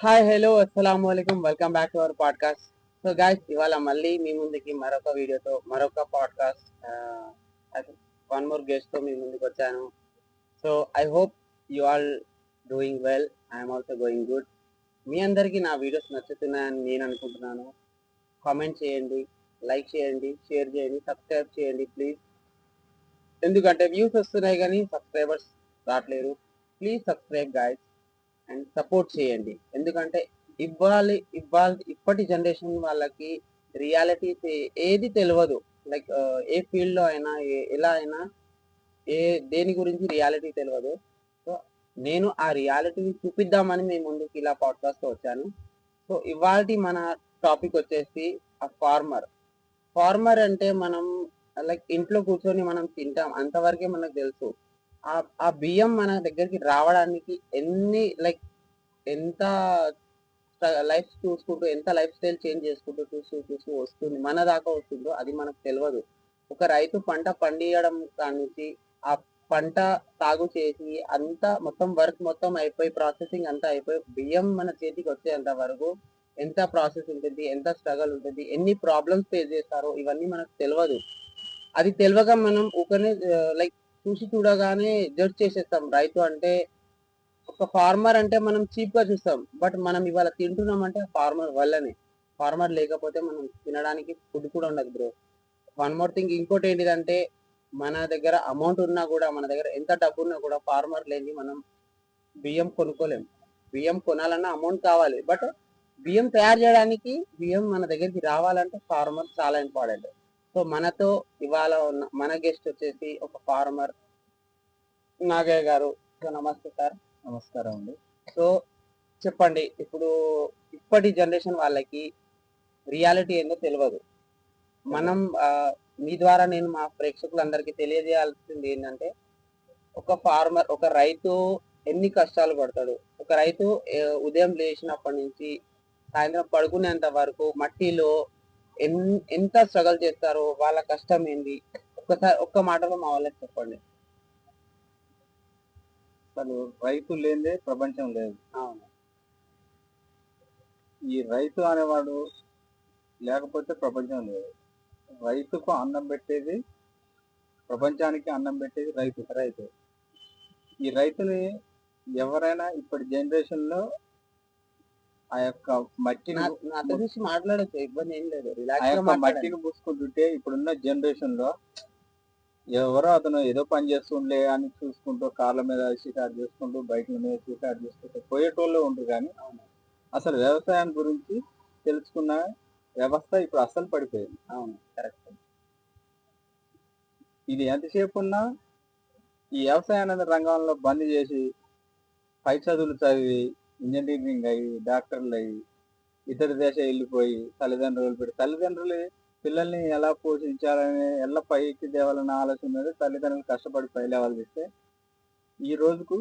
Hi hello అస్సలం అయికం welcome back to our podcast so guys ఇవాళ మళ్ళీ మీ ముందుకి మరొక వీడియోతో మరొక పాడ్కాస్ట్ వన్ మోర్ గెస్ట్తో మీ ముందుకు వచ్చాను. So I hope you all doing well I'm also going good మీ అందరికీ నా వీడియోస్ నచ్చుతున్నాయని నేను అనుకుంటున్నాను. కామెంట్ చేయండి లైక్ చేయండి షేర్ చేయండి సబ్స్క్రైబ్ చేయండి ప్లీజ్ ఎందుకంటే వ్యూస్ వస్తున్నాయి కానీ subscribers రావట్లేరు please subscribe guys and support చేయండి. ఎందుకంటే ఇవ్వాలి ఇవ్వాలి ఇప్పటి జనరేషన్ వాళ్ళకి రియాలిటీ ఏది తెలియదు లైక్ ఏ ఫీల్డ్లో అయినా ఏ- ఎలా అయినా ఏ దేని గురించి రియాలిటీ తెలియదు సో నేను ఆ రియాలిటీని చూపిద్దామని మీ ముందుకు ఇలా పాడ్కాస్ట్ వచ్చాను. సో ఇవాళ మన టాపిక్ వచ్చేసి ఆ ఫార్మర్. ఫార్మర్ అంటే మనం లైక్ ఇంట్లో కూర్చొని మనం తింటాం. అంతవరకే మనకు తెలుసు. ఆ బియ్యం మన దగ్గరికి రావడానికి ఎన్ని లైక్ ఎంత లైఫ్ చూసుకుంటూ ఎంత లైఫ్ స్టైల్ చేంజ్ చేసుకుంటూ చూస్తూ చూస్తూ వస్తుంది మన దాకా వస్తుందో అది మనకు తెలియదు ఒక రైతు పంట పండియడం నుంచి ఆ పంట సాగు చేసి అంతా మొత్తం వర్క్ మొత్తం అయిపోయి ప్రాసెసింగ్ అంతా అయిపోయి బియ్యం మన చేతికి వచ్చేంత వరకు ఎంత ప్రాసెస్ ఉంటుంది ఎంత స్ట్రగల్ ఉంటుంది ఎన్ని ప్రాబ్లమ్స్ ఫేస్ చేస్తారో ఇవన్నీ మనకు తెలియదు అది తెలియక మనం ఒకనే లైక్ చూసి చూడగానే జడ్జ్ చేసేస్తాం. రైతు అంటే ఒక ఫార్మర్ అంటే మనం చీప్గా చూస్తాం. బట్ మనం ఇవాళ తింటున్నాం అంటే ఫార్మర్ వల్లనే. ఫార్మర్ లేకపోతే మనం తినడానికి ఫుడ్ కూడా ఉండదు బ్రో వన్ మోర్ థింగ్ ఇంకోటి ఏంటిదంటే మన దగ్గర అమౌంట్ ఉన్నా కూడా మన దగ్గర ఎంత డబ్బు ఉన్నా కూడా ఫార్మర్ లేని మనం బియ్యం కొనుక్కోలేం. బియ్యం కొనాలన్నా అమౌంట్ కావాలి. బట్ బియ్యం తయారు చేయడానికి బియ్యం మన దగ్గరికి రావాలంటే ఫార్మర్ చాలా ఇంపార్టెంట్ సో మనతో ఇవాళ ఉన్న మన గెస్ట్ వచ్చేసి ఒక ఫార్మర్ నాగయ్య గారు. సో నమస్తే సార్. నమస్కారం అండి. సో చెప్పండి ఇప్పుడు ఇప్పటి జనరేషన్ వాళ్ళకి రియాలిటీ ఏందో తెలియదు మనం మీ ద్వారా నేను మా ప్రేక్షకులందరికీ తెలియజేయాల్సింది ఏంటంటే ఒక ఫార్మర్ ఒక రైతు ఎన్ని కష్టాలు పడతాడు? ఒక రైతు ఉదయం లేచినప్పటి నుంచి సాయంత్రం పడుకునేంత వరకు మట్టిలో ఎంత స్ట్రగల్ చేస్తారో వాళ్ళ కష్టం ఏంది? ఒక్కసారి ఒక్క మాటలో మా వాళ్ళకి చెప్పండి. అసలు రైతు లేనిదే ప్రపంచం లేదు. అవును. ఈ రైతు అనేవాడు లేకపోతే ప్రపంచం లేదు. రైతుకు అన్నం పెట్టేది ప్రపంచానికి అన్నం పెట్టేది రైతు రైతు. ఈ రైతుని ఎవరైనా ఇప్పటి జనరేషన్లో ఆ యొక్క మట్టిని నాతో చూసి మాట్లాడచ్చు ఇబ్బంది ఏం లేదు. ఆ రిలాక్స్గా యొక్క మాట్లాడండి. మట్టిని పూసుకుంటుంటే ఇప్పుడున్న జనరేషన్లో ఎవరో అతను ఏదో పని చేస్తుండే అని చూసుకుంటూ కార్ల మీద షికారు చేసుకుంటూ బైక్ల మీద షికారు చేసుకుంటూ పోయేటోళ్ళు ఉంటారు కానీ అసలు వ్యవసాయం గురించి తెలుసుకున్న వ్యవస్థ ఇప్పుడు అస్సలు పడిపోయింది. అవును కరెక్ట్ ఇది ఎంతసేపు ఉన్నా ఈ వ్యవసాయం అనే రంగంలో బంద్ చేసి పై చదువులు చదివి ఇంజనీరింగ్ అయ్యి డాక్టర్లు అయ్యి ఇతర దేశం వెళ్ళిపోయి తల్లిదండ్రులు పెట్టి తల్లిదండ్రులు పిల్లల్ని ఎలా పోషించాలని ఎలా పైకి తేవాలన్న ఆలోచన మీద తల్లిదండ్రులు కష్టపడి పై లెవెల్ ఇస్తే ఈ రోజుకు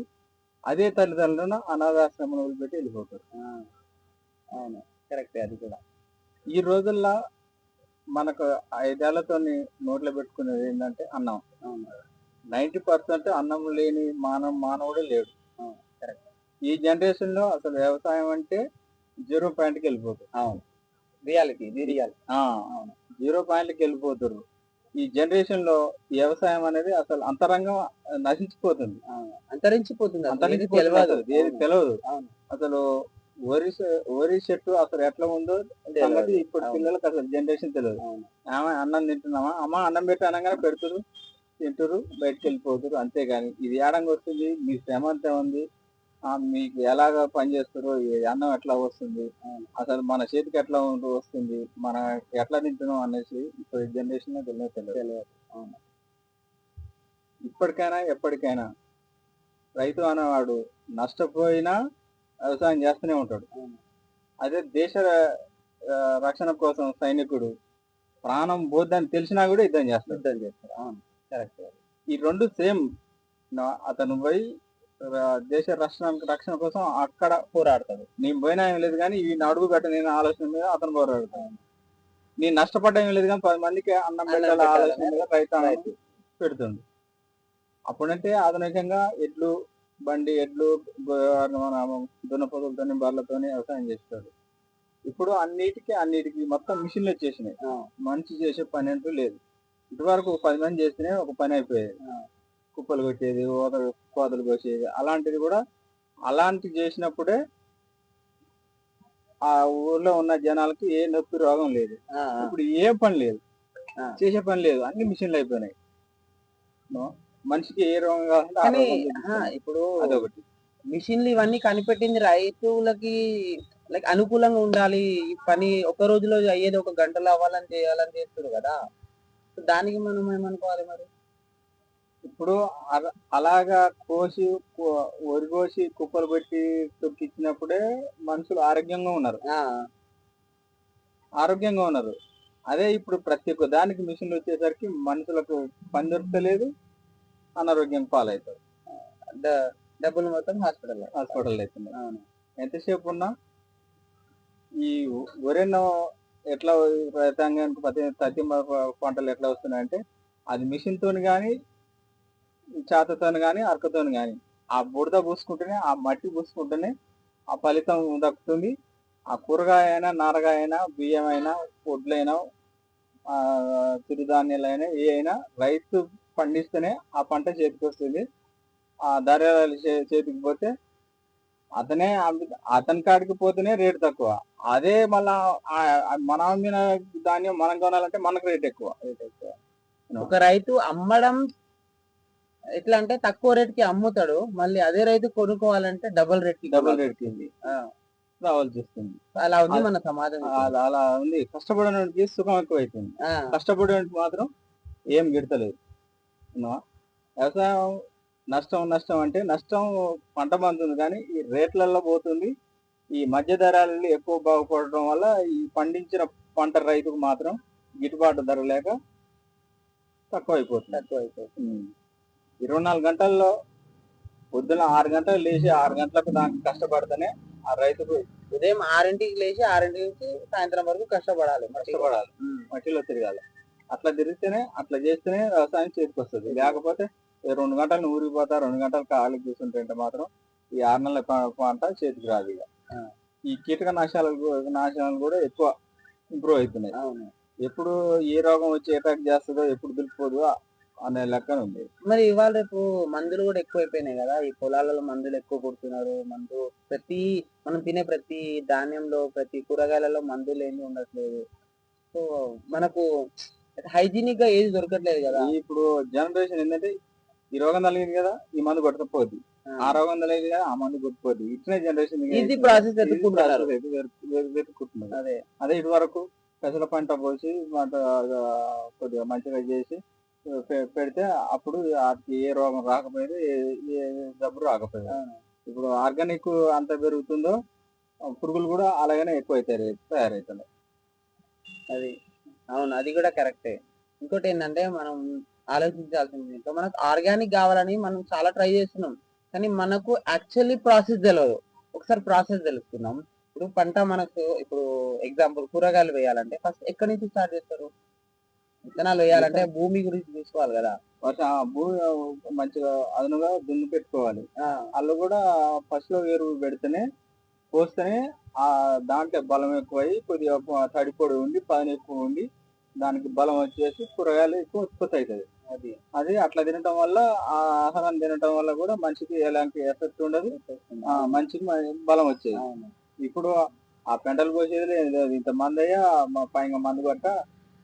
అదే తల్లిదండ్రులను అనాథాశ్రమం వదిలిపెట్టి వెళ్ళిపోతారు. అవును కరెక్ట్ అది కూడా. ఈ రోజుల్లో మనకు ఐదేళ్ళతో నోట్లో పెట్టుకునేది ఏంటంటే అన్నం. అవును. నైంటీ పర్సెంట్ అన్నం లేని మానవ మానవుడే లేడు. ఈ జనరేషన్లో అసలు వ్యవసాయం అంటే జీరో పాయింట్కి వెళ్ళిపోతుంది. అవును. రియాలిటీ ఇది రియాలిటీ ఆ, జీరో పాయింట్కి వెళ్ళిపోతారు. ఈ జనరేషన్లో వ్యవసాయం అనేది అసలు అంతరంగం నశించిపోతుంది. అంతరించిపోతుంది. అంతరించిపోతుంది. తెలియదు అసలు. అవును. అవును. వరి వరి చెట్టు అసలు ఎట్లా ఉందో సంగతి ఇప్పుడు అవును. పిల్లలకు అసలు జనరేషన్ తెలియదు అవును. ఆమె అన్నం తింటున్నామా? అమ్మ అన్నం పెట్టి అనగానే పెడుతురు తింటురు బయటకు వెళ్ళిపోతురు. అంతేగాని ఇది ఏడంగా వస్తుంది? మీ శ్రమ అంతే ఉంది. మీకు ఎలాగ పని చేస్తారు ఈ అన్నం ఎట్లా వస్తుంది అసలు మన చేతికి ఎట్లా ఉంటూ వస్తుంది మన ఎట్లా తింటున్నాం అనేసి ఇప్పుడు జనరేషన్ తెలియదు తెలియదు. అవును. ఇప్పటికైనా ఎప్పటికైనా రైతు అనేవాడు నష్టపోయినా వ్యవసాయం చేస్తూనే ఉంటాడు. అదే దేశ రక్షణ కోసం సైనికుడు ప్రాణం పోద్దని తెలిసినా కూడా యుద్ధం చేస్తాడు. యుద్ధం అవును. కరెక్ట్. ఈ రెండు సేమ్. అతను పోయి దేశ రక్షణ రక్షణ కోసం అక్కడ పోరాడతాడు. నేను పోయినా ఏం లేదు కానీ ఈ అడుగు పెట్ట నేను ఆలోచన మీద అతను పోరాడుతాను నేను నష్టపడ్డా ఏం లేదు కానీ పది మందికి అన్నం పెట్టాల ఆలోచన మీద రైతు రైతు. పెడుతుంది అప్పుడంటే ఆధునికంగా ఎడ్లు బండి ఎడ్లు మన దున్నపోతులతోని బర్లతోని వ్యవసాయం చేస్తారు ఇప్పుడు అన్నిటికీ అన్నిటికీ మొత్తం మిషన్లు వచ్చేసినాయి. మనిషి చేసే పని అంటూ లేదు. ఇటువరకు ఒక పది మంది చేస్తేనే ఒక పని అయిపోయేది. కుప్పలు కొట్టేది ఓత కోతలు కోసేది అలాంటిది కూడా అలాంటి చేసినప్పుడే ఆ ఊర్లో ఉన్న జనాలకి ఏ నొప్పి రోగం లేదు. ఇప్పుడు ఏ పని లేదు. చేసే పని లేదు అన్ని మిషన్లు అయిపోయినాయి? మనిషికి ఏ రోగం కావాలంటే. ఇప్పుడు అదొకటి మిషన్లు ఇవన్నీ కనిపెట్టింది రైతులకి లైక్ అనుకూలంగా ఉండాలి ఈ పని ఒక రోజులో అయ్యేది ఒక గంటలో అవ్వాలని చేయాలని చేస్తారు కదా దానికి మనం ఏమనుకోవాలి మరి ఇప్పుడు అల- అలాగా కోసి కోసి కుప్పలు పెట్టి తొక్కిచ్చినప్పుడే మనుషులు ఆరోగ్యంగా ఉన్నారు. ఆరోగ్యంగా ఉన్నారు. అదే ఇప్పుడు ప్రతి ఒక్క దానికి మిషన్లు వచ్చేసరికి మనుషులకు పని దొరకలేదు అనారోగ్యం పాలవుతారు డబ్బులు మొత్తం హాస్పిటల్ హాస్పిటల్ అవుతున్నాయి ఎంతసేపు ఉన్నా ఈ వరెన్నో ఎట్లా రైతాంగానికి ప్రతి పంటలు ఎట్లా వస్తున్నాయంటే అది మిషన్ తోని కానీ చేతతోని కానీ అరకతోని కానీ ఆ బురద పూసుకుంటేనే ఆ మట్టి పూసుకుంటేనే ఆ ఫలితం దక్కుతుంది. ఆ కూరగాయ అయినా నారగాయ అయినా బియ్యం అయినా వడ్లైనా చిరుధాన్యాలైనా ఏ అయినా రైతు పండిస్తేనే ఆ పంట చేతికి వస్తుంది. ఆ ధర చేతికి పోతే అతనే అతని కాడికి పోతేనే రేటు తక్కువ. అదే మళ్ళా మనం మన అమ్మిన ధాన్యం మనం కొనాలంటే మనకు రేట్ ఎక్కువ. రేట్ ఎక్కువ. ఒక రైతు అమ్మడం ఎట్లా అంటే తక్కువ రేట్కి అమ్ముతాడు. మళ్ళీ అదే రైతు కొనుక్కోవాలంటే డబుల్ రేట్కి డబుల్. రేట్ ఆ, రావాల్సి వస్తుంది. అలా ఉంది మన సమాజం. అలా అలా ఉంది. కష్టపడడానికి సుఖం ఎక్కువ అవుతుంది కష్టపడడానికి మాత్రం ఏం గిడతలేదు? వ్యవసాయం నష్టం నష్టం అంటే నష్టం పంట పండుతుంది కానీ ఈ రేట్లలో పోతుంది. ఈ మధ్య ధరలు ఎక్కువ బాగుపడటం వల్ల ఈ పండించిన పంట రైతుకు మాత్రం గిట్టుబాటు ధర లేక తక్కువ అయిపోతుంది తక్కువ అయిపోతుంది. ఇరవై నాలుగు గంటల్లో పొద్దున ఆరు గంటలు లేచి ఆరు గంటలకు దానికి కష్టపడితేనే ఆ రైతుకు ఉదయం ఆరింటికి లేచి ఆరింటి నుంచి సాయంత్రం వరకు కష్టపడాలి కష్టపడాలి. మట్టిలో తిరగాలి. అట్లా తిరిగితేనే అట్లా చేస్తేనే వ్యవసాయం చేతికి వస్తుంది లేకపోతే రెండు గంటలు ఊరికి పోతా రెండు గంటలు ఖాళీ కూర్చుంటే మాత్రం ఈ ఆరు నెలల పంట చేతికి రాదు ఇక. ఈ కీటక నాశాలు గు- నాశనాలు కూడా ఎక్కువ ఇంప్రూవ్ అవుతున్నాయి ఎప్పుడు ఏ రోగం వచ్చి అటాక్ చేస్తుందో ఎప్పుడు దులిపోదు అనే లెక్కన ఉంది. మరి ఇవాళ రేపు మందులు కూడా ఎక్కువైపోయినాయి కదా. ఈ పొలాలలో మందులు ఎక్కువ కొడుతున్నారు. మందు ప్రతి మనం తినే ప్రతి ధాన్యంలో ప్రతి కూరగాయలలో మందులు ఏమీ ఉండట్లేదు. సో మనకు హైజీనిక్గా ఏది దొరకట్లేదు కదా. ఇప్పుడు జనరేషన్ ఏంటంటే ఈ రోగం తగిలింది కదా ఈ మందు కొట్టకపోద్ది. ఆ. రోగం తగిలింది కదా ఆ మందు కొట్టుకోద్ది ఇచ్చిన జనరేషన్ ప్రాసెస్ వెతుకుంటున్నారు అదే. అదే ఇటు వరకు పెసల పంట పోసి కొద్దిగా మంచిగా చేసి పెడితే అప్పుడు వాటికి ఏ రోగం రాకపోయేది ఏ- జబ్బు రాకపోయేది. అవును. ఇప్పుడు ఆర్గానిక్ అంత పెరుగుతుందో పురుగులు కూడా అలాగనే ఎక్కువ అవుతాయి తయారవుతున్నాయి అది అవును అది కూడా కరెక్టే. ఇంకోటి ఏంటంటే మనం ఆలోచించాల్సింది మనకు ఆర్గానిక్ కావాలని మనం చాలా ట్రై చేస్తున్నాం. కానీ మనకు యాక్చువల్లీ ప్రాసెస్ తెలియదు ఒకసారి ప్రాసెస్ తెలుసుకున్నాం ఇప్పుడు పంట మనకు ఇప్పుడు ఎగ్జాంపుల్ కూరగాయలు వేయాలంటే ఫస్ట్ ఎక్కడి నుంచి స్టార్ట్ చేస్తారు? విత్తనాలు వేయాలంటే భూమి గురించి చూసుకోవాలి కదా. ఫస్ట్ ఆ భూమి మంచిగా అదనుగా దున్ని పెట్టుకోవాలి. వాళ్ళు కూడా ఫస్ట్లో ఎరువు పెడితేనే పోస్తేనే ఆ దాంట్లో బలం ఎక్కువై కొద్దిగా తడి పొడి ఉండి పని ఎక్కువ ఉండి దానికి బలం వచ్చేసి కూరగాయలు ఎక్కువ ఉత్పత్తి అవుతుంది. అది. అది అట్లా తినటం వల్ల ఆ ఆహారం తినటం వల్ల కూడా మనిషికి ఎలాంటి ఎఫెక్ట్ ఉండదు. ఆ మనిషికి మ- బలం వచ్చేది. ఇప్పుడు ఆ పెంటలు పోసేది లేదు. ఇంత మంది అయ్యా మా పైన మందు కొట్ట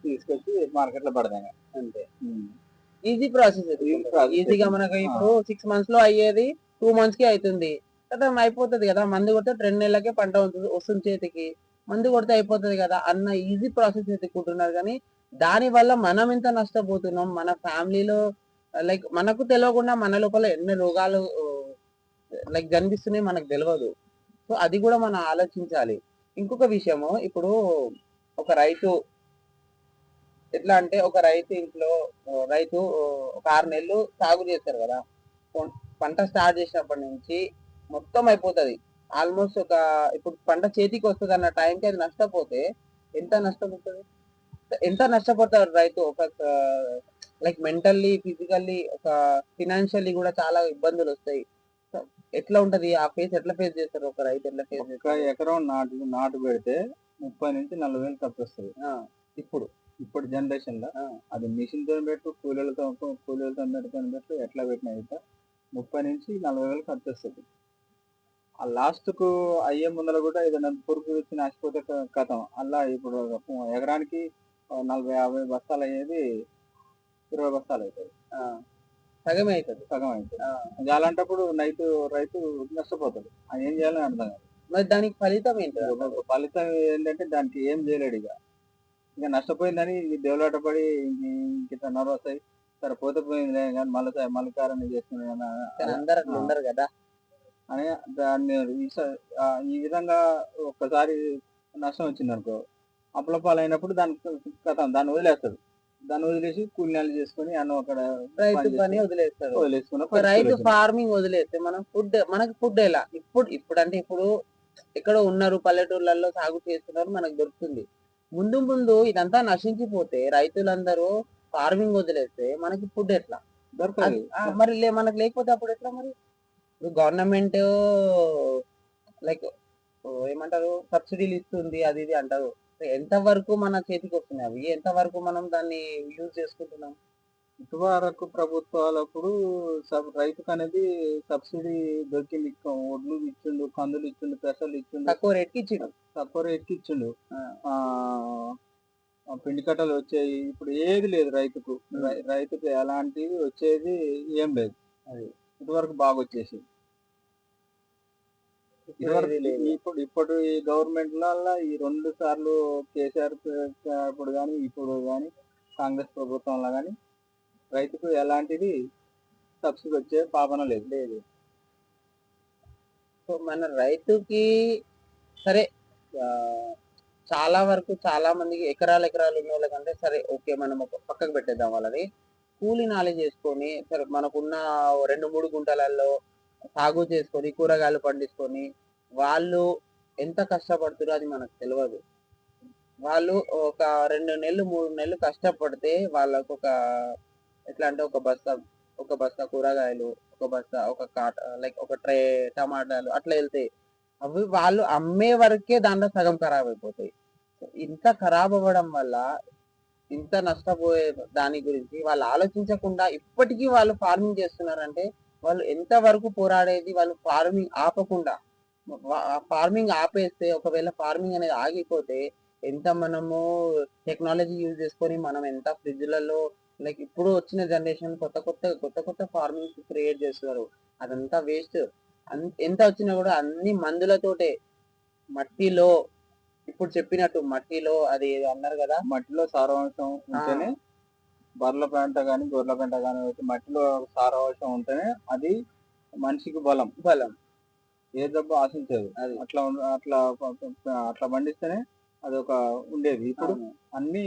తీసుకొచ్చి మార్కెట్లో పడదాం అంతే. Easy process. ఈజీగా మనకు ఇప్పుడు సిక్స్ మంత్స్లో అయ్యేది టూ మంత్స్కి అవుతుంది కదా అయిపోతుంది కదా మందు కొడితే రెండు నెలలకే పంట వస్తుంది వస్తుంది చేతికి. మందు కొడితే అయిపోతుంది కదా అన్న ఈజీ ప్రాసెస్ ఎత్తుకుంటున్నారు. కానీ దాని వల్ల మనం ఎంత నష్టపోతున్నాం? మన ఫ్యామిలీలో లైక్ మనకు తెలియకుండా మన లోపల ఎన్ని రోగాలు లైక్ కనిపిస్తున్నాయి మనకు తెలియదు సో అది కూడా మనం ఆలోచించాలి. ఇంకొక విషయము ఇప్పుడు ఒక రైతు ఎట్లా అంటే ఒక రైతు ఇంట్లో రైతు ఒక ఆరు నెలలు సాగు చేస్తారు కదా. పంట స్టార్ట్ చేసినప్పటి నుంచి మొత్తం అయిపోతుంది. ఆల్మోస్ట్ ఒక ఇప్పుడు పంట చేతికి వస్తుంది అన్న టైంకి అది నష్టపోతే ఎంత నష్టపోతుంది ఎంత నష్టపోతాడు రైతు? ఒక లైక్ మెంటల్లీ ఫిజికల్లీ ఒక ఫినాన్షియల్లీ కూడా చాలా ఇబ్బందులు వస్తాయి. ఎట్లా ఉంటది? ఆ ఫేస్ ఎట్లా ఫేస్ చేస్తారు? ఒక రైతు ఎట్లా ఫేస్ చేస్తారు? ఎకరం నాటు నాటు పెడితే ముప్పై నుంచి నలభై వేలు ఖర్చు వస్తుంది. ఆ, ఇప్పుడు ఇప్పుడు జనరేషన్లో. అది మిషన్తో పెట్టు కూలీలతో కూలీలతో పెట్టుకొని పెట్టు ఎట్లా పెట్టినా అయితే ముప్పై నుంచి నలభై వేలు ఖర్చు వస్తుంది. ఆ లాస్ట్కు అయ్యే ముందర కూడా ఏదైనా పురుగు వచ్చి నాసిపోతే క- కథం. అలా ఇప్పుడు ఎకరానికి నలభై యాభై బస్తాలు అయ్యేది ఇరవై బస్తాలు అవుతాయి ఆ, సగమే అవుతుంది సగం అవుతుంది అలాంటప్పుడు రైతు రైతు నష్టపోతాడు. అది ఏం చేయాలని అర్థం కాదు. మరి దానికి ఫలితం ఏంటి? ఫలితం ఏంటంటే దానికి ఏం చేయలేడు ఇక. ఇక నష్టపోయిందని డెవలప్ పడి ఇంత నర్వస్ అయ్యి సరే పోతే పోయిందిలే కానీ మళ్ళీ మళ్ళీ కారణం చేస్తున్నాడు కానీ అందరు అట్లా ఉండరు కదా. అని దాన్ని ఈ విధంగా ఒక్కసారి నష్టం వచ్చింది అనుకో అప్పుల పాలైనప్పుడు దాని కథ దాన్ని వదిలేస్తాడు. దాన్ని వదిలేసి కూలినాలు చేసుకొని అన్న అక్కడ రైతు పని. వదిలేస్తారు వదిలేసుకున్న రైతు ఫార్మింగ్ వదిలేస్తే మనం ఫుడ్ మనకి ఫుడ్ ఎలా? ఇప్పుడు ఇప్పుడు అంటే ఇప్పుడు ఎక్కడో ఉన్నారు పల్లెటూర్లలో సాగు చేస్తున్నారు మనకు దొరుకుతుంది. ముందు ముందు ఇదంతా నశించిపోతే రైతులందరూ ఫార్మింగ్ వదిలేస్తే మనకి ఫుడ్ ఎట్లా? దొరకదు. మరి మనకు లేకపోతే అప్పుడు ఎట్లా మరి? గవర్నమెంట్ లైక్ ఏమంటారు? సబ్సిడీలు ఇస్తుంది అది ఇది అంటారు. ఎంత వరకు మన చేతికి వస్తున్నాయి అవి? ఎంత వరకు మనం దాన్ని యూజ్ చేసుకుంటున్నాం? ఇటువరకు ప్రభుత్వాలప్పుడు సబ్- రైతుకు అనేది సబ్సిడీ దొరికింది. ఒడ్లు ఇచ్చిండు కందులు ఇచ్చిండు పెసలు ఇచ్చిండు. తక్కువ రేట్కి ఇచ్చిండు. తక్కువ రేట్కి ఇచ్చిండు. పిండి కట్టలు వచ్చాయి. ఇప్పుడు ఏది లేదు రైతుకు. రైతుకు ఎలాంటివి వచ్చేది ఏం లేదు. అది. ఇటువరకు బాగా వచ్చేసి. ఇప్పుడు ఇప్పుడు ఈ గవర్నమెంట్ ఈ రెండు సార్లు కేసీఆర్ అప్పుడు కానీ ఇప్పుడు కానీ కాంగ్రెస్ ప్రభుత్వంలో కానీ రైతుకు ఎలాంటిది సబ్సిడీ వచ్చే పాపన లేదు. లేదు. సో మన రైతుకి సరే చాలా వరకు చాలా మందికి ఎకరాలు ఎకరాలు ఉన్న వాళ్ళకంటే సరే ఓకే మనం ఒక పక్కకు పెట్టేద్దాం వాళ్ళని. కూలి నాలెడ్జ్ చేసుకొని సరే మనకున్న రెండు మూడు గుంటలలో సాగు చేసుకొని కూరగాయలు పండించుకొని వాళ్ళు ఎంత కష్టపడుతారో అది మనకు తెలియదు వాళ్ళు ఒక రెండు నెలలు మూడు నెలలు కష్టపడితే వాళ్ళకు ఒక ఎట్లా అంటే ఒక బస్తా ఒక బస్తా కూరగాయలు ఒక బస్తా ఒక కాట లైక్ ఒక ట్రే టమాటాలు అట్లా వెళ్తాయి అవి వాళ్ళు అమ్మే వరకే దాంట్లో సగం ఖరాబ్ అయిపోతాయి. ఇంత ఖరాబ్ అవ్వడం వల్ల ఇంత నష్టపోయే దాని గురించి వాళ్ళు ఆలోచించకుండా ఇప్పటికీ వాళ్ళు ఫార్మింగ్ చేస్తున్నారంటే వాళ్ళు ఎంత వరకు పోరాడేది వాళ్ళు ఫార్మింగ్ ఆపకుండా. ఫార్మింగ్ ఆపేస్తే ఒకవేళ ఫార్మింగ్ అనేది ఆగిపోతే ఎంత మనము టెక్నాలజీ యూజ్ చేసుకొని మనం ఎంత ఫ్రిడ్జ్లలో లైక్ ఇప్పుడు వచ్చిన జనరేషన్ కొత్త కొత్త కొత్త కొత్త ఫార్మింగ్స్ క్రియేట్ చేస్తున్నారు. అదంతా వేస్ట్ ఎంత వచ్చినా కూడా అన్ని మందులతోటే. మట్టిలో ఇప్పుడు చెప్పినట్టు మట్టిలో అది అన్నారు కదా. మట్టిలో సారవంశం ఉంటేనే బర్ల పెంట కానీ గొర్రెల పెంట కానీ మట్టిలో సారవంశం ఉంటేనే అది మనిషికి బలం. బలం. ఏ జబ్బు ఆశించదు. అది. అట్లా అట్లా అట్లా పండిస్తేనే అది ఒక ఉండేది. ఇప్పుడు. అన్ని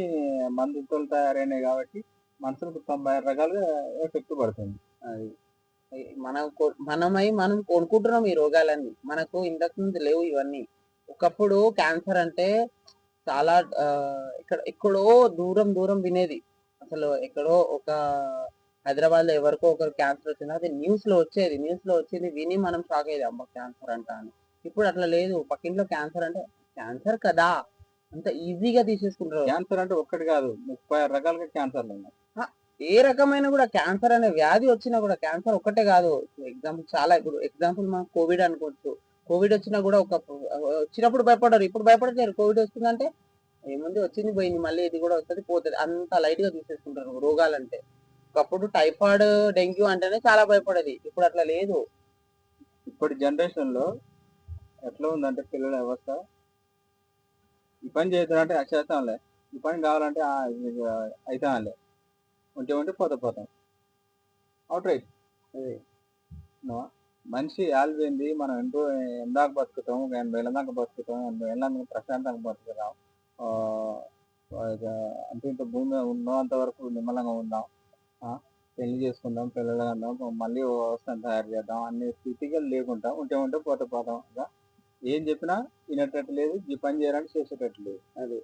మందులతో తయారైనాయి కాబట్టి మనుషులకు తొంభై ఆరు రకాలుగా ఎఫెక్ట్ పడుతుంది అది మన మనమై మనం కొనుక్కుంటున్నాం ఈ రోగాలన్నీ. మనకు ఇంతకు ముందు లేవు ఇవన్నీ. ఒకప్పుడు క్యాన్సర్ అంటే చాలా ఇక్కడ ఎక్కడో దూరం దూరం వినేది. అసలు ఎక్కడో ఒక హైదరాబాద్లో ఎవరికో ఒకరు క్యాన్సర్ వచ్చింది. అది న్యూస్లో వచ్చేది. న్యూస్లో వచ్చేది విని మనం షాక్ అయ్యేది. అమ్మ క్యాన్సర్ అంట అని. ఇప్పుడు అట్లా లేదు. పక్కింట్లో క్యాన్సర్ అంటే క్యాన్సర్ కదా. అంత ఈజీగా తీసేసుకుంటారు. క్యాన్సర్ అంటే ఒక్కటి కాదు. ముప్పై ఆరు రకాలుగా క్యాన్సర్లు ఉన్నాయి. ఏ రకమైన కూడా క్యాన్సర్ అనే వ్యాధి వచ్చినా కూడా క్యాన్సర్ ఒక్కటే కాదు. ఎగ్జాంపుల్ చాలా ఇప్పుడు ఎగ్జాంపుల్ మనం కోవిడ్ అనుకోవచ్చు. కోవిడ్ వచ్చినా కూడా ఒక వచ్చినప్పుడు భయపడరు ఇప్పుడు భయపడతారు కోవిడ్ వస్తుందంటే ఏముంది? వచ్చింది పోయింది. మళ్ళీ ఇది కూడా వస్తుంది పోతుంది. అంత లైట్గా తీసేసుకుంటారు రోగాలంటే. ఒకప్పుడు టైఫాయిడ్ డెంగ్యూ అంటేనే చాలా భయపడేది. ఇప్పుడు అట్లా లేదు. ఇప్పటి జనరేషన్లో ఎట్లా ఉందంటే పిల్లల వ్యవస్థ ఈ పని చేస్తారంటే చేస్తాంలే. ఈ పని కావాలంటే అవుతాంలే. ఉంటే ఉంటే పోతే పోతాం. అవుట్ రైట్ మనిషి ఆల్పోయింది మనం ఎంతో ఎందాక బతుకుతాం ఒక ఎనభై ఏళ్ళ దాకా బతుకుతాం ఎనభై ఏళ్ళ దాకా ప్రశాంతంగా బతుకుతాం అంటే ఇంత భూమి ఉన్నంత వరకు నిమ్మలంగా ఉందాం. పెళ్ళి చేసుకుందాం పిల్లలు అందాం మళ్ళీ వ్యవస్థను తయారు చేద్దాం అన్ని స్థితిగా లేకుండా ఉంటే ఉంటే పోతే పోతాం. ఏం చెప్పినా వినేటట్టు లేదు ఈ పని చేయడానికి చేసేటట్టు లేదు. అది.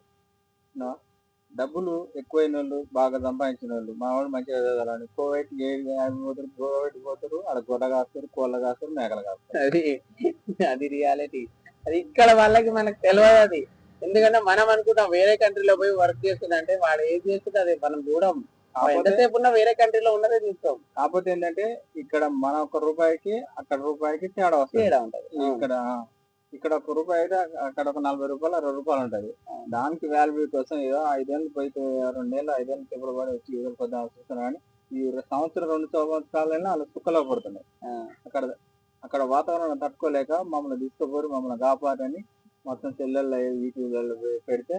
నా? డబ్బులు ఎక్కువైన వాళ్ళు బాగా సంపాదించిన వాళ్ళు మా వాడు మంచిగా చదవాలని కోవైట్ ఏడు యాభై పోతారు కోవైట్ పోతారు ఆడ గొర్రె కాస్తారు కోళ్ళ కాస్తారు మేకలు కాస్తారు. అది అది రియాలిటీ. అది ఇక్కడ వాళ్ళకి మనకు తెలియదు అది. ఎందుకంటే మనం అనుకుంటాం వేరే కంట్రీలో పోయి వర్క్ చేస్తుంది అంటే వాడు ఏం చేస్తుంది అది? మనం చూడం. ఎంతసేపు ఉన్నా వేరే కంట్రీలో ఉన్నదే చూస్తాం. కాకపోతే ఏంటంటే ఇక్కడ మన ఒక రూపాయికి అక్కడ రూపాయికి తేడా వస్తుంది. తేడా ఉంటది. ఇక్కడ ఇక్కడ ఒక రూపాయి అయితే అక్కడ ఒక నలభై రూపాయలు అరవై రూపాయలు ఉంటది దానికి వాల్యూ కోసం ఏదో ఐదేళ్ళు పోయి రెండేళ్ళు ఐదేళ్ళు ఇప్పుడు కూడా వచ్చి ఏదో కొద్దిగా చూస్తున్నా కానీ ఈ సంవత్సరం రెండు సంవత్సరాలైనా వాళ్ళు సుఖలో పడుతున్నాయి అక్కడ అక్కడ వాతావరణం తట్టుకోలేక మమ్మల్ని తీసుకుపోరు మమ్మల్ని కాపాడని మొత్తం సెల్లెల్లో యూట్యూబ్లలో పెడితే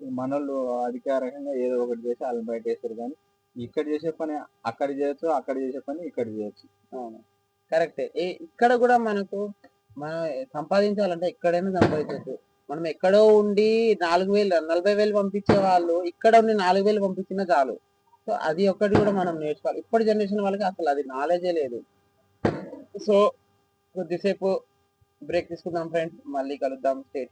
ఈ మనోళ్ళు అధికారికంగా ఏదో ఒకటి చేసి వాళ్ళని బయట వేస్తారు కానీ ఇక్కడ చేసే పని అక్కడ చేయొచ్చు అక్కడ చేసే పని ఇక్కడ చేయొచ్చు. అవును. కరెక్టే. ఇక్కడ కూడా మనకు మనం సంపాదించాలంటే ఎక్కడైనా సంపాదించవచ్చు మనం ఎక్కడో ఉండి నాలుగు వేలు నలభై వేలు పంపించే వాళ్ళు ఇక్కడ ఉండి నాలుగు వేలు పంపించినా చాలు. సో అది ఒక్కటి కూడా మనం నేర్చుకోవాలి. ఇప్పటి జనరేషన్ వాళ్ళకి అసలు అది నాలెడ్జే లేదు. సో కొద్దిసేపు బ్రేక్ తీసుకుందాం ఫ్రెండ్స్. మళ్ళీ కలుద్దాం. స్టేట్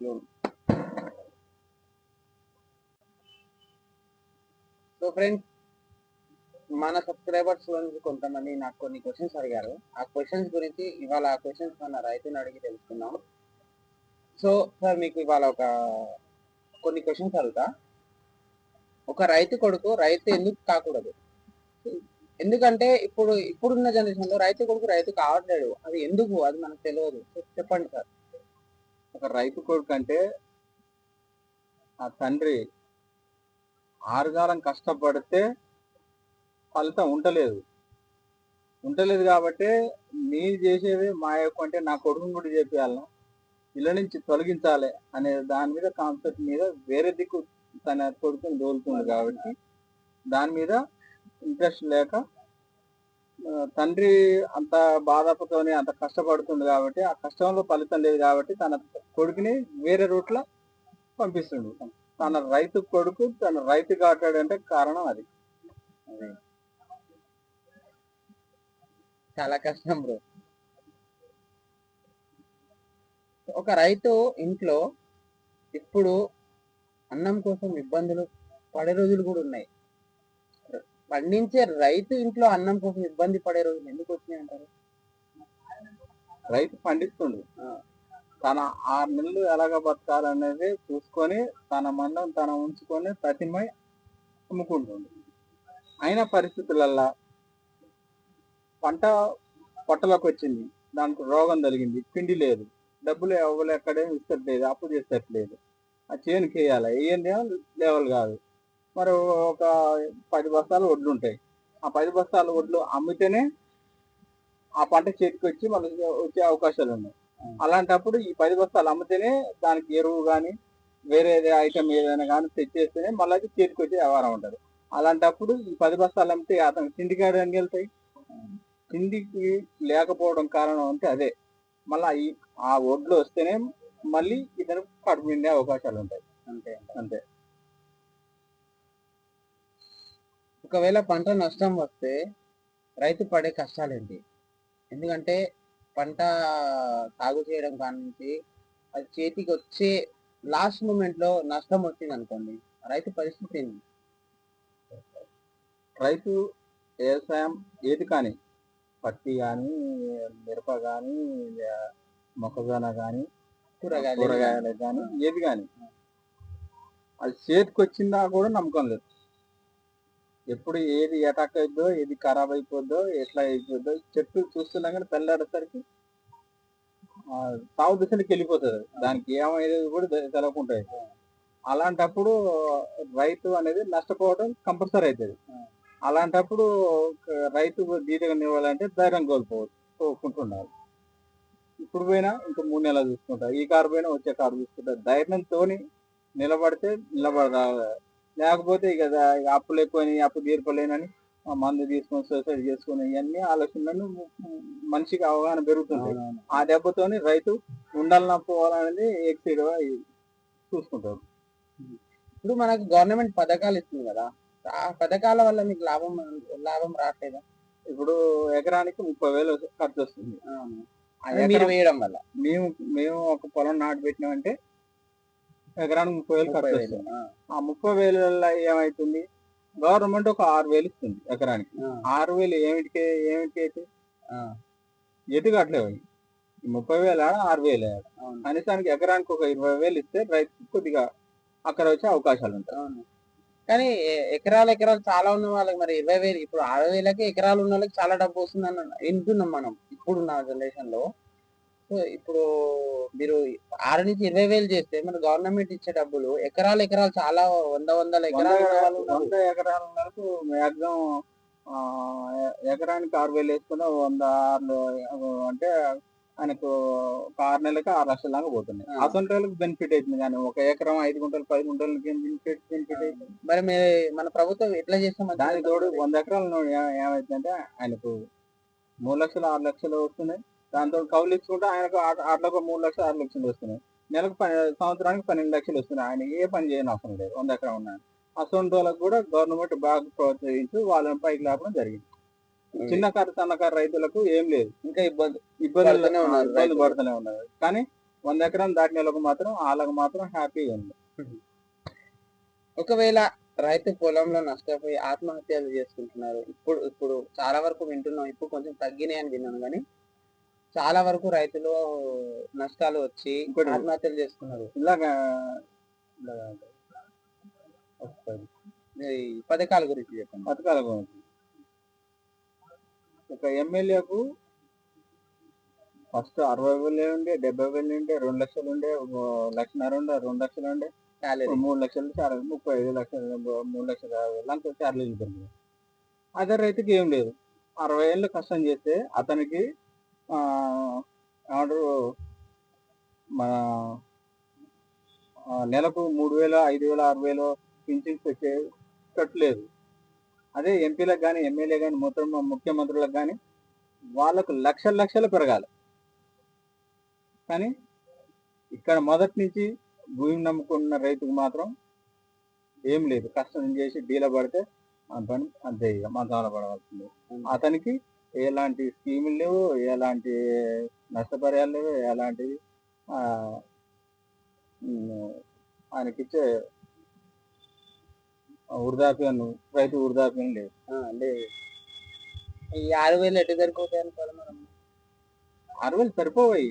సో ఫ్రెండ్స్ మన సబ్స్క్రైబర్స్ నుంచి కొంతమంది నాకు కొన్ని క్వశ్చన్స్ అడిగారు. ఆ క్వశ్చన్స్ గురించి ఇవాళ ఆ క్వశ్చన్స్ మన రైతుని అడిగి తెలుసుకుందాం. సో సార్ మీకు ఇవాళ ఒక కొన్ని క్వశ్చన్స్ అడుగుతా. ఒక రైతు కొడుకు రైతు ఎందుకు కాకూడదు? ఎందుకంటే ఇప్పుడు ఇప్పుడున్న జనరేషన్లో రైతు కొడుకు రైతు కావట్లేడు అది ఎందుకు? అది మనకు తెలియదు. సో చెప్పండి సార్ ఒక రైతు కొడుకు అంటే ఆ తండ్రి ఆరుగాలం కష్టపడితే ఫలితం ఉండలేదు. ఉండలేదు కాబట్టి మీరు చేసేది మా యొక్క అంటే నా కొడుకుని కూడా చెప్పేయాలను. ఇళ్ళ నుంచి తొలగించాలి అనే దాని మీద కాన్సెప్ట్ మీద వేరే దిక్కు తన కొడుకుని దోలుతుంది కాబట్టి దాని మీద ఇంట్రెస్ట్ లేక తండ్రి అంత బాధపతోనే అంత కష్టపడుతుంది కాబట్టి ఆ కష్టంలో ఫలితం లేదు కాబట్టి తన కొడుకుని వేరే రూట్లో పంపిస్తుండు. తన రైతు కొడుకు తన రైతు కాటాడంటే కారణం అది. చాలా కష్టం బ్రో. ఒక రైతు ఇంట్లో ఇప్పుడు అన్నం కోసం ఇబ్బందులు పడే రోజులు కూడా ఉన్నాయి. పండించే రైతు ఇంట్లో అన్నం కోసం ఇబ్బంది పడే రోజులు ఎందుకు వచ్చినాయి అంటారు? రైతు పండిస్తుండు. తన ఆరు నెలలు ఎలాగ బతకాలనేది చూసుకొని తన మందం తన ఉంచుకొని ప్రతిమై అమ్ముకుంటుండు. అయిన పరిస్థితులల్లా పంట పొట్టలోకి వచ్చింది. దానికి రోగం తగిలింది. పిండి లేదు. డబ్బులు ఎవరు ఎక్కడేమి ఇస్తట్లేదు. అప్పు చేస్తట్లేదు ఆ చేనుకి వేయాలి. వేయండి లెవెల్ కాదు. మరి ఒక పది బస్తాలు వడ్లు ఉంటాయి. ఆ పది బస్తాల వడ్లు అమ్మితేనే ఆ పంట చేతికి వచ్చి మనకి వచ్చే అవకాశాలు ఉన్నాయి. అలాంటప్పుడు ఈ పది బస్తాలు అమ్మితేనే దానికి ఎరువు కానీ వేరే ఐటమ్ ఏదైనా కానీ తెచ్చేస్తేనే మళ్ళీ అది చేతికి వచ్చే వ్యవహారం ఉంటుంది. అలాంటప్పుడు ఈ పది బస్తాలు అమ్మితే అతను తిండికి ఆడడానికి వెళ్తాయి? తిండికి లేకపోవడం కారణం అంటే అదే. మళ్ళీ ఆ ఒడ్లు వస్తేనే మళ్ళీ ఇతను కడుపు నిండే అవకాశాలు ఉంటాయి. అంతే అంతే. ఒకవేళ పంట నష్టం వస్తే రైతు పడే కష్టాలు ఏంటి ఎందుకంటే పంట సాగు చేయడం కాడి నుంచి అది చేతికి వచ్చే లాస్ట్ మూమెంట్లో నష్టం వచ్చింది అనుకోండి రైతు పరిస్థితి ఏంటి? రైతు వ్యవసాయం ఏది కానీ పత్తి కానీ మిరప కానీ మొక్కజొన్న కానీ కూరగాయలు కూరగాయలు కానీ ఏది కానీ అది చేతికి వచ్చిందా కూడా నమ్మకం లేదు. ఎప్పుడు ఏది అటాక్ అయిద్దో ఏది ఖరాబ్ అయిపోద్దో ఎట్లా అయిపోద్దో చెట్టు చూస్తున్నా కానీ ఆ, సాగు దిశలోకి వెళ్ళిపోతుంది. దానికి ఏమయ్యేది కూడా తె- తెలవకుండా అయిపోతుంది. అలాంటప్పుడు రైతు అనేది నష్టపోవడం కంపల్సరీ అవుతుంది అలాంటప్పుడు రైతు దీటగా నివ్వాలంటే ధైర్యం కోల్పోవచ్చు కోరుకుంటున్నారు. ఇప్పుడు పోయినా ఇంకా మూడు నెలలు చూసుకుంటా ఈ కారు పోయినా వచ్చే కారు చూసుకుంటా ధైర్యంతో నిలబడితే నిలబడదా? లేకపోతే ఇక అప్పులు ఎక్కువని అప్పు తీర్పలేనని మందు తీసుకొని సూసైడ్ చేసుకొని ఇవన్నీ ఆలోచనలను మనిషికి అవగాహన పెరుగుతుంది. ఆ దెబ్బతోని రైతు ఉండాలన్నా పోవాలనేది ఎక్సైడ్ చూసుకుంటారు. ఇప్పుడు మనకు గవర్నమెంట్ పథకాలు ఇస్తుంది కదా ఆ పథకాల వల్ల మీకు లాభం లాభం రావట్లేదా? ఇప్పుడు ఎకరానికి ముప్పై వేలు ఖర్చు వస్తుంది. అది మీరు వేయడం వల్ల. మేము మేము ఒక పొలం నాటు పెట్టినామంటే ఎకరానికి ముప్పై వేలు ఖర్చు వేలు. వస్తుంది. ఆ, ముప్పై వేలలో ఏమైతుంది? గవర్నమెంట్ ఒక ఆరు వేలు ఇస్తుంది ఎకరానికి. ఆరు వేలు ఏమిటికి ఏమిటికి అయితే? ఆ, ఎటు కట్టలేవు ముప్పై వేల? ఆరు వేలు. ఆడ. కనీసానికి ఎకరానికి ఒక ఇరవై వేలు ఇస్తే రైతు కొద్దిగా అక్కడ వచ్చే అవకాశాలు ఉంటాయి. కానీ ఎకరాలు ఎకరాలు చాలా ఉన్న వాళ్ళకి మరి ఇరవై వేలు ఇప్పుడు అరవై వేలకి ఎకరాలు ఉన్న వాళ్ళకి చాలా డబ్బు వస్తుందని వింటున్నాం మనం ఇప్పుడున్న జనరేషన్లో సో ఇప్పుడు మీరు ఆరు నుంచి ఇరవై వేలు చేస్తే మరి గవర్నమెంట్ ఇచ్చే డబ్బులు ఎకరాలు ఎకరాలు చాలా వంద వందల వంద ఎకరాలు. వంద ఎకరాల వరకు మాక్సిమం ఎకరానికి ఆరు వేలు వేసుకున్న వంద ఆరు అంటే ఆయనకు ఒక ఆరు నెలలకి ఆరు లక్షల దాకా పోతున్నాయి. అసలు వాళ్ళకి బెనిఫిట్ అవుతుంది కానీ ఒక ఎకరం ఐదు గుంటలు పది గుంటలకి బెనిఫిట్ బెనిఫిట్ అవుతుంది మరి మీరు మన ప్రభుత్వం ఎట్లా చేస్తాం దానికి తోడు వంద ఎకరాలు ఏమైతుందంటే ఆయనకు మూడు లక్షలు ఆరు లక్షలు వస్తున్నాయి. దాంతో కౌలు ఇచ్చుకుంటే ఆయనకు ఆ- అట్లా ఒక మూడు లక్షలు ఆరు లక్షలు వస్తున్నాయి. నెలకు సంవత్సరానికి పన్నెండు లక్షలు వస్తున్నాయి. ఆయన ఏ పని చేయని అవసరం లేదు. వంద ఎకరం ఉన్నాయి అసలు వాళ్ళకి కూడా గవర్నమెంట్ బాగా ప్రోత్సహించి వాళ్ళని పైకి లేపడం జరిగింది. చిన్న కారు సన్నకారు రైతులకు ఏం లేదు. ఇంకా ఇబ్బంది ఇబ్బందులు ఉన్నారు రైతులు. పడుతూనే ఉన్నారు. కానీ వంద ఎకరం దాటిన వాళ్ళకు మాత్రం వాళ్ళకి మాత్రం హ్యాపీగా ఉంది. ఒకవేళ రైతు పొలంలో నష్టపోయి ఆత్మహత్యలు చేసుకుంటున్నారు ఇప్పుడు ఇప్పుడు చాలా వరకు వింటున్నాం ఇప్పుడు కొంచెం తగ్గినాయి అని విన్నాను కానీ చాలా వరకు రైతులు నష్టాలు వచ్చి ఆత్మహత్యలు చేసుకున్నారు. ఇలాగా పథకాల గురించి చెప్పండి. పథకాల గురించి. ఒక ఎమ్మెల్యేకు ఫస్ట్ అరవై వేలు ఉండే డెబ్బై వేలు ఉండే రెండు లక్షలు ఉండే లక్షన్నర ఉండే రెండు లక్షలు ఉండే. శాలరీ మూడు లక్షలు చాలు ముప్పై ఐదు లక్షలు మూడు లక్షల యాభై వేలు అంత చార్జీలు పెరిగింది అదే రైతుకి ఏం లేదు. అరవై ఏళ్ళు కష్టం చేస్తే అతనికి ఆ, ఏమంటారు మన నెలకు మూడు వేల ఐదు వేల ఆరు వేలు పింఛన్స్ వచ్చే కట్టలేదు అదే ఎంపీలకు కానీ ఎమ్మెల్యే కానీ మొత్తం ముఖ్యమంత్రులకు కానీ వాళ్ళకు లక్షల లక్షలు పెరగాలి. కానీ ఇక్కడ మొదటి నుంచి భూమి నమ్ముకున్న రైతుకు మాత్రం ఏం లేదు. కష్టం చేసి డీల పడితే మన పని అంతే ఇక మంచాల పడవలసింది. అతనికి ఎలాంటి స్కీములు లేవు ఎలాంటి నష్టపరిహారాలు లేవు ఎలాంటివి ఆయనకిచ్చే వృద్ధాప్యం రైతు వృద్ధాప్యం లేదు. అంటే ఈ ఆరు వేలు ఎటు సరిపోతాయి అనుకోవాలి మనం? ఆరు వేలు సరిపోయి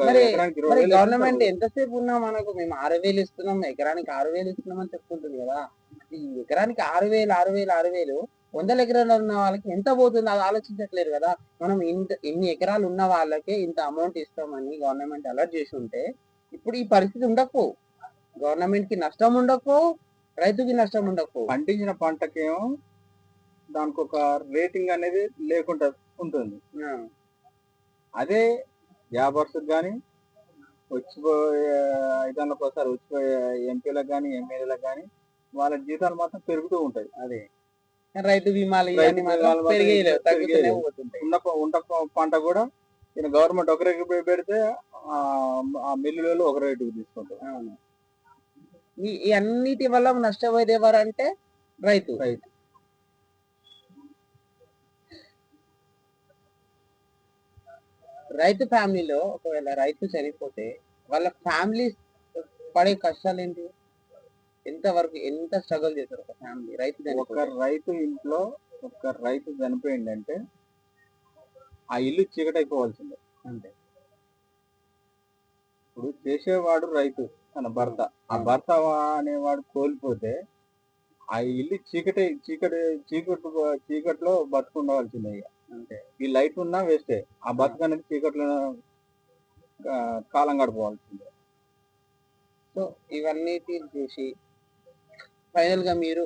వేలు గవర్నమెంట్. ఎంతసేపు ఉన్నా మనకు మేము ఆరు వేలు ఇస్తున్నాం ఎకరానికి ఆరు వేలు ఇస్తున్నాం అని చెప్పుకుంటుంది కదా. ఈ ఎకరానికి ఆరు వేలు ఆరు వేలు ఆరు వేలు వందల ఎకరాలు ఉన్న వాళ్ళకి ఎంత పోతుంది అది ఆలోచించట్లేదు కదా. మనం ఇంత ఇన్ని ఎకరాలు ఉన్న వాళ్ళకే ఇంత అమౌంట్ ఇస్తామని గవర్నమెంట్ అలర్ట్ చేసి ఉంటే ఇప్పుడు ఈ పరిస్థితి ఉండకపో. గవర్నమెంట్కి నష్టం ఉండకపో రైతుకి నష్టం ఉండకపో. పండించిన పంటకేమో దానికి ఒక రేటింగ్ అనేది లేకుండా ఉంటుంది. అదే వ్యాపారస్తులకు కానీ వచ్చిపోయే ఐదాళ్ళకి ఒకసారి వచ్చిపోయే ఎంపీలకు కానీ ఎమ్మెల్యేలకు కానీ వాళ్ళ జీతాలు మాత్రం పెరుగుతూ ఉంటాయి. అదే. రైతు బీమాలు ఉన్న పంట కూడా ఈయన గవర్నమెంట్ ఒక రేటు పెడితే ఆ మిల్లులలో ఒక రేటుకు తీసుకుంటారు. ఈ అన్నిటి వల్ల నష్టపోయేది ఎవరంటే రైతు. రైతు. రైతు ఫ్యామిలీలో ఒకవేళ రైతు చనిపోతే వాళ్ళ ఫ్యామిలీ పడే కష్టాలు ఏంటి ఎంత వరకు ఎంత స్ట్రగుల్ చేస్తారు ఒక ఫ్యామిలీ? రైతు ఒక రైతు ఇంట్లో ఒక రైతు చనిపోయిందంటే ఆ ఇల్లు చీకటైపోవాల్సిందే. అంతే. ఇప్పుడు చేసేవాడు రైతు తన భర్త. ఆ భర్త అనేవాడు కోల్పోతే ఆ ఇల్లు చీకటి చీకటి చీకటి చీకట్లో బతుకుండవలసిందే ఇక. అంటే ఈ లైట్ ఉన్నా వేస్తే ఆ బతుకనేది చీకట్లో కాలం గడపవలసిందే. సో ఇవన్నీ చూసి ఫైనల్గా మీరు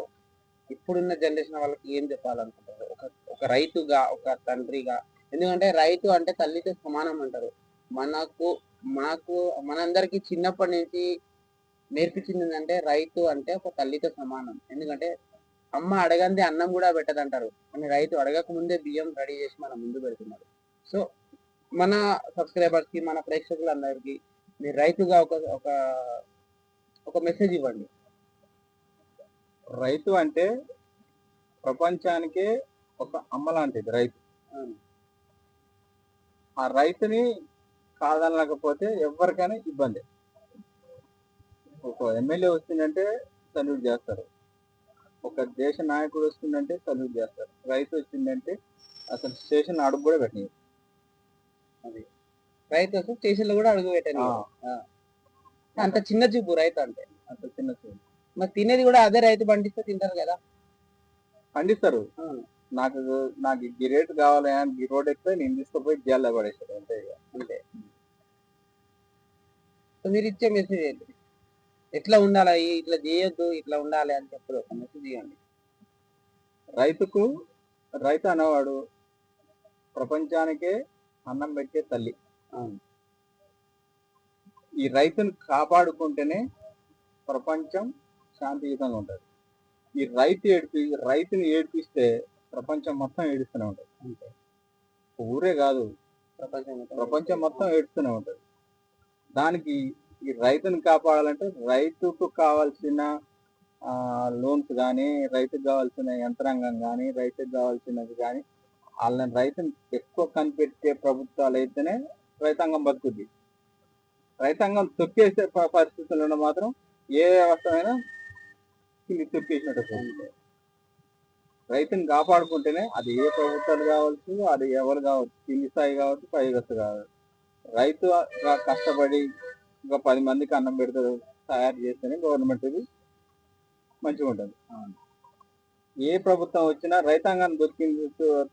ఇప్పుడున్న జనరేషన్ వాళ్ళకి ఏం చెప్పాలనుకుంటారు? ఒక ఒక రైతుగా ఒక తండ్రిగా. ఎందుకంటే రైతు అంటే తల్లితో సమానం అంటారు. మనకు మాకు మనందరికి చిన్నప్పటి నుంచి నేర్పించింది ఏంటంటే రైతు అంటే ఒక తల్లితో సమానం. ఎందుకంటే అమ్మ అడగంది అన్నం కూడా పెట్టదంటారు. కానీ రైతు అడగక ముందే బియ్యం రెడీ చేసి మన ముందు పెడుతున్నారు. సో మన సబ్స్క్రైబర్స్కి మన ప్రేక్షకులందరికీ మీరు రైతుగా ఒక ఒక ఒక మెసేజ్ ఇవ్వండి. రైతు అంటే ప్రపంచానికే ఒక అమ్మ లాంటిది రైతు. ఆ రైతుని కాదనలేకపోతే ఎవరికైనా ఇబ్బంది. ఒక ఎమ్మెల్యే వచ్చిందంటే సల్యూట్ చేస్తారు. ఒక దేశ నాయకుడు వస్తుందంటే సల్యూట్ చేస్తారు. రైతు వచ్చిందంటే అసలు స్టేషన్ అడుగు కూడా పెట్టింది రైతు వస్తే స్టేషన్లో కూడా అడుగు పెట్టాను అంత చిన్న చూపు రైతు అంటే. అంత చిన్న చూపు. మరి తినేది కూడా అదే రైతు పండిస్తే తింటారు కదా. పండిస్తారు. నాకు నాకు ఈ రేటు కావాలి అని ఈ రోడ్ ఎక్కితే నేను తీసుకుపోయి జైల్లో పడేస్తారు అంతే ఇక. అంతే. సో మీరు ఇచ్చే మెసేజ్ ఏంటి ఎట్లా ఉండాలి? ఇట్లా చేయొద్దు ఇట్లా ఉండాలి అని చెప్పరు ఒక మెసేజ్ ఇవ్వండి. రైతుకు రైతు అనేవాడు ప్రపంచానికే అన్నం పెట్టే తల్లి. ఈ రైతును కాపాడుకుంటేనే ప్రపంచం శాంతియుతంగా ఉంటుంది. ఈ రైతు ఏడిపి రైతుని ఏడిపిస్తే ప్రపంచం మొత్తం ఏడుస్తూనే ఉంటుంది. ఊరే కాదు. ప్రపంచం మొత్తం ఏడుస్తూనే ఉంటుంది. దానికి ఈ రైతుని కాపాడాలంటే రైతుకు కావాల్సిన లోన్స్ కానీ రైతుకు కావాల్సిన యంత్రాంగం కానీ రైతుకు కావాల్సినది కానీ వాళ్ళని రైతుని ఎక్కువ కనిపెట్టే ప్రభుత్వాలు అయితేనే రైతాంగం బతుకుద్ది. రైతాంగం తొక్కేసే ప- పరిస్థితుల్లో మాత్రం ఏ వ్యవస్థమైనా కింది తొక్కేసినట్టు రైతుని కాపాడుకుంటేనే అది ఏ ప్రభుత్వాలు కావచ్చు అది ఎవరు కావచ్చు కింది స్థాయి కావచ్చు పైగత్తు కావచ్చు. రైతు కష్టపడి ఒక పది మందికి అన్నం పెడతారు తయారు చేస్తేనే గవర్నమెంట్ ఇది మంచిగా ఉంటుంది. ఏ ప్రభుత్వం వచ్చినా రైతాంగాన్ని దొరికింది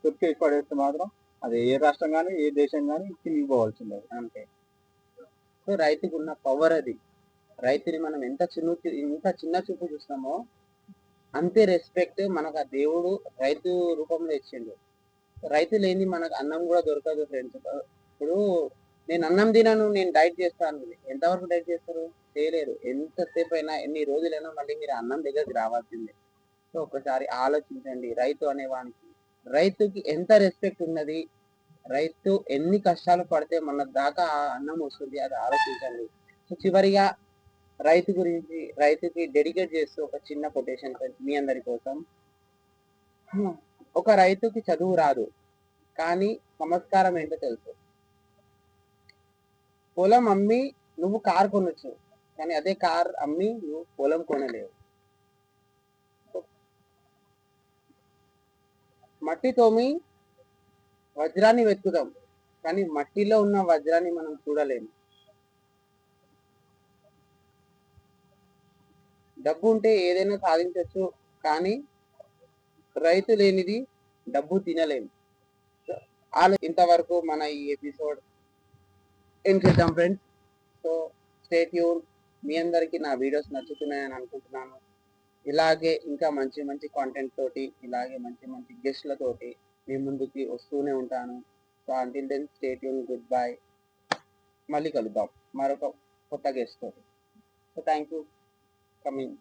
తొక్కి పడేస్తే మాత్రం అది ఏ రాష్ట్రం కానీ ఏ దేశం కానీ కిందికి పోవాల్సిందే. అంతే. సో రైతుకు ఉన్న పవర్ అది. రైతుని మనం ఎంత చిన్న ఎంత చిన్న చూపు చూస్తామో అంతే రెస్పెక్ట్ మనకు ఆ దేవుడు రైతు రూపంలో ఇచ్చిండు. రైతు లేని మనకు అన్నం కూడా దొరకదు ఫ్రెండ్స్ ఇప్పుడు నేను అన్నం తినను నేను డైట్ చేస్తాను. ఎంతవరకు డైట్ చేస్తారు? చేయలేరు. ఎంతసేపు అయినా ఎన్ని రోజులైనా మళ్ళీ మీరు అన్నం దగ్గరికి రావాల్సిందే. సో ఒకసారి ఆలోచించండి. రైతు అనేవానికి రైతుకి ఎంత రెస్పెక్ట్ ఉన్నది? రైతు ఎన్ని కష్టాలు పడితే మన దాకా ఆ అన్నం వస్తుంది అది ఆలోచించండి. సో చివరిగా రైతు గురించి రైతుకి డెడికేట్ చేస్తూ ఒక చిన్న కొటేషన్ మీ అందరి కోసం. ఒక రైతుకి చదువు రాదు. కానీ సంస్కారం ఏంటో తెలుసు. పొలం అమ్మి నువ్వు కార్ కొనొచ్చు. కానీ అదే కార్ అమ్మి నువ్వు పొలం కొనలేవు. మట్టి తోమి వజ్రాన్ని వెతుకుదాం కానీ మట్టిలో ఉన్న వజ్రాన్ని మనం చూడలేము. డబ్బు ఉంటే ఏదైనా సాధించవచ్చు కానీ రైతు లేనిది డబ్బు తినలేము. ఇంతవరకు మన ఈ ఎపిసోడ్ ఏం చేద్దాం ఫ్రెండ్స్ సో స్టేట్ యూర్ మీ అందరికీ నా వీడియోస్ నచ్చుతున్నాయని అనుకుంటున్నాను. ఇలాగే ఇంకా మంచి మంచి కాంటెంట్ తోటి ఇలాగే మంచి మంచి గెస్ట్లతోటి మీ ముందుకి వస్తూనే ఉంటాను. సో అంటిల్ దెన్ స్టేట్ యూన్ గుడ్ బై మళ్ళీ కలుద్దాం. మరొక కొత్త గెస్ట్ తోటి. So thank you coming